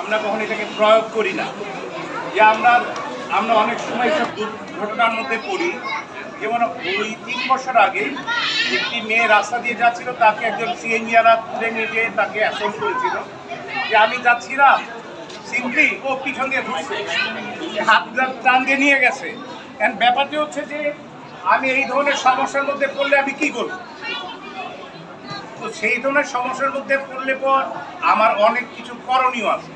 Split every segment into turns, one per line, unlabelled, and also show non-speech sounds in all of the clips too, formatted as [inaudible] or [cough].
আমরা কখনো এটাকে প্রয়োগ করি না। যে আমরা আমরা অনেক সময় সব দুর্ঘটনার মধ্যে পড়ি। যেমন ওই তিন বছর আগে একটি মেয়ে রাস্তা দিয়ে যাচ্ছিল, তাকে একজন সিএনজিয়ারা তুলে নিয়ে তাকে অ্যাসল্ট করেছিল। যে আমি যাচ্ছিলাম সিম্পলি ও পিছন দিয়ে ধরছে হাত টান দিয়ে নিয়ে গেছে। এখন ব্যাপারটি হচ্ছে যে আমি এই ধরনের সমস্যার মধ্যে পড়লে আমি কি করব? তো সেই ধরনের সমস্যার মধ্যে পড়লে পর আমার অনেক কিছু করণীয় আছে।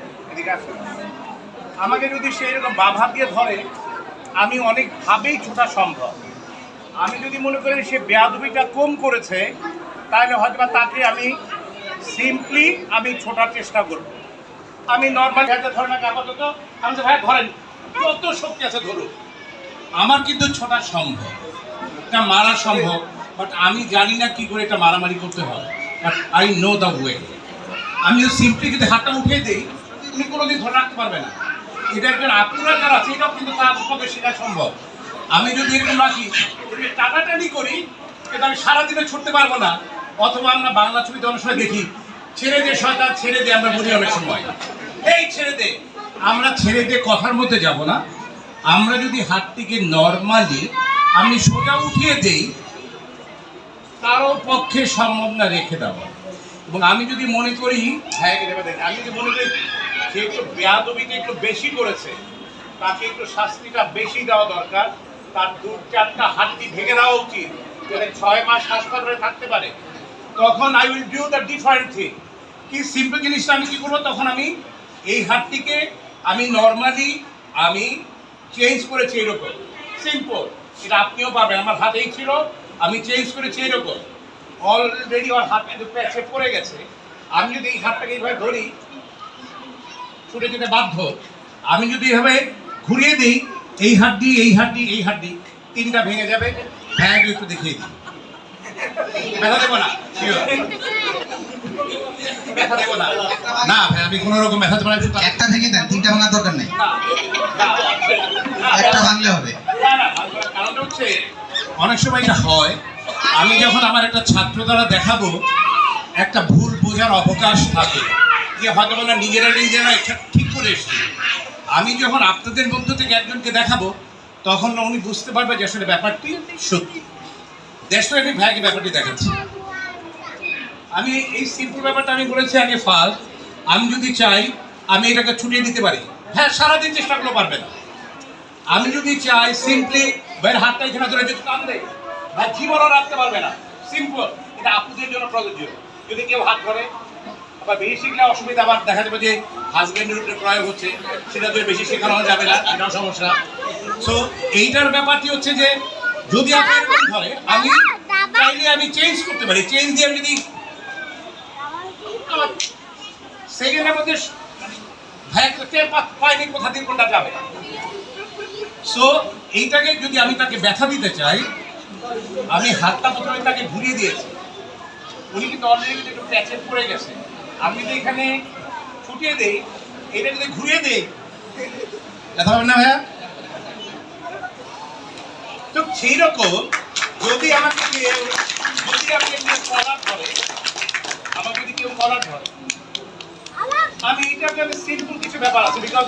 আমাকে যদি সেই রকম বাধা দিয়ে ধরে, আমি অনেকভাবেই ছোটা সম্ভব। আমি যদি মনে করি সে বেয়াদবিটা কম করেছে, তাহলে হয়তো বা তাকে আমি সিম্পলি আমি ছোটার চেষ্টা করব। আমি নর্মাল হাতে ধরে না আপাতত, আমি তো ভাই, ধরেন, যত শক্তি আছে ধরুন।
আমার কিন্তু ছোটা সম্ভব। এটা মারা সম্ভব বাট আমি জানি না কি করে এটা মারামারি করতে হয়। But I know the way আমি সিম্পলি যদি হাতটা উঠিয়ে দিই উনি কোনোদিন ধরে রাখতে পারবে না। এটা একজন আত্মরা যারা এটাও কিন্তু তার পক্ষে শেখা সম্ভব। আমি যদি এরকম রাখি টানাটানি করি কিন্তু আমি সারাদিনে ছুটতে পারব না। অথবা আমরা বাংলা ছবিতে অনেক সময় দেখি, ছেড়ে দে শয়তান, ছেড়ে দে, আমরা বলি অনেক সময়। এই ছেড়ে দে, আমরা ছেড়ে দে কথার মধ্যে যাব না। আমরা যদি হাতটিকে নর্মালি আমি সোজা উঠিয়ে দেই, কারও পক্ষে সম্ভব না রেখে দেওয়া। এবং আমি যদি মনে করি
হ্যাঁ আমি যদি মনে করি একটু বেয়াদবিটা একটু বেশি করেছে। তাকে একটু শাস্তিটা বেশি দেওয়া দরকার। তার দু, চারটা হাড্ডি ভেঙে দেওয়া উচিত, যাতে ছয় মাস হাসপাতালে থাকতে পারে। তখন I will do the different thing
কি সিম্পল জিনিসটা আমি কী করব? তখন আমি এই হাতটিকে আমি নর্মালি আমি চেঞ্জ করেছি এরকম। সিম্পল এটা আপনিও পাবেন আমার হাতেই ছিল, আমি চেঞ্জ করেছি এরকম।
অলরেডি ওর হাত প্যাচে পড়ে গেছে। আমি যদি এই হাতটাকে এইভাবে ধরি
ছুটে যেতে বাধ্য। আমি যদি এভাবে ঘুরিয়ে দিই এই হাড্ডি এই হাড্ডি এই হাড্ডি তিনটা ভেঙে যাবে। হ্যাঁ একটু দেখিয়ে দিই। ব্যথা দেবো না? ব্যথা দেবো না? না ভাই আমি কোনো রকম ব্যথা দেবো না একটা
ভেঙে দেন তিনটা ভাঙার দরকার নেই। একটা ভাঙলে হবে।
কারণটা হচ্ছে
অনেক সময় এটা হয় আমি যখন আমার একটা ছাত্র দ্বারা দেখাবো একটা ভুল বোঝার অবকাশ থাকে। যে হয়তো আমরা নিজেরা নিজেরা ঠিক করে এসেছি। আমি যখন আপনাদের মধ্য থেকে একজনকে দেখাবো, তখন উনি বুঝতে পারবে যে আসলে ব্যাপারটি সত্যি। দেশটা আমি ভাইকে ব্যাপারটি দেখাচ্ছি। আমি এই সিম্পল ব্যাপারটা আমি বলেছি আগে ফার্স্ট আমি যদি চাই, আমি এটাকে ছুটিয়ে দিতে পারি। হ্যাঁ সারাদিন চেষ্টা করলেও পারবে না। আমি যদি চাই সিম্পলি ভাইয়ের হাতটা এখানে ধরে যদি কাঁদলে ভাই জীবনও রাখতে পারবে না। সিম্পল এটা আপনাদের জন্য প্রযোজ্য। যদি কেউ হাত ধরে আবার বেশি শিখলে অসুবিধা, আবার দেখা যাবে যে হাজব্যান্ডের উপরে প্রয়োগ হচ্ছে, সেটা তো বেশি শেখানো যাবে না এটাও সমস্যা। সো এইটার ব্যাপারটি হচ্ছে যে, যদি আপনি এরকম ধরে, আমি চাইলে আমি চেঞ্জ করতে পারি চেঞ্জ দিয়ে আমি যদি সেকেন্ডের মধ্যে পায়নি কোথা দিয়ে কোনটা যাবে। সো এইটাকে যদি আমি তাকে ব্যথা দিতে চাই, আমি হাতটা প্রথমে তাকে ঘুরিয়ে দিয়েছি। উনি কিন্তু অলরেডি একটু প্যাচে পড়ে গেছে। আমি যদি এখানে ছুটিয়ে দেই, এটা যদি ঘুরিয়ে দেই হবে না ভাইয়া? তো সেই রকম যদি আমাকে কেউ, যদি আমাকে কেউ কলার ধরে, আমাকে যদি কেউ কলার ধরে, আমি এটাকে আমি সিম্পল কিছু ব্যাপার আছে বিকজ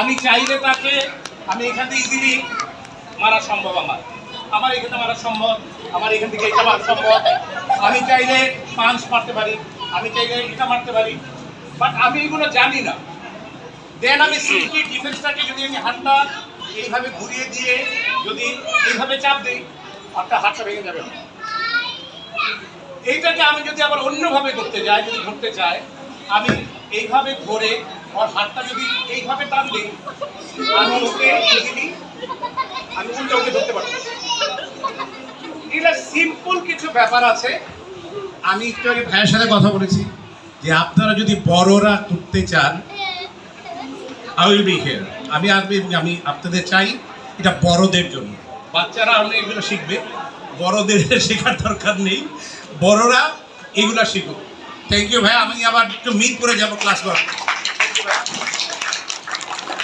আমি চাইলে তাকে আমি এখান থেকে ইজিলি মারা সম্ভব আমার। আমার এখানে মারা সম্ভব, আমার এখান থেকে এটা মারা সম্ভব। আমি চাইলে পাঞ্চ মারতে পারি। আমি চাইলে এটা মারতে পারি। বাট আমি এগুলো জানি না। দেন আমি সিম্পলি ডিফেন্সটাকে যদি আমি হাতটা এইভাবে ঘুরিয়ে দিয়ে যদি এইভাবে চাপ দিই, হাতটা হাতটা ভেঙে যাবে না। এইটাকে আমি যদি আবার অন্যভাবে করতে যাই, যদি ধরতে চাই, আমি এইভাবে ধরে ওর হাতটা যদি এইভাবে টান দিই, আমি ওকে আমি উল্টে ওকে ধরতে পারব এটা সিম্পল কিছু ব্যাপার আছে। আমি একটু আগে ভাইয়ের সাথে কথা বলেছি যে আপনারা যদি বড়রা করতে চান আমি আসবে এবং আমি আপনাদের চাই এটা বড়দের জন্য। বাচ্চারা অনেক এগুলো শিখবে। বড়দের [laughs] শেখার দরকার নেই। বড়রা এগুলো শিখুক। থ্যাংক ইউ ভাই, আমি আবার একটু মিট করে যাব ক্লাস ওয়ার্ক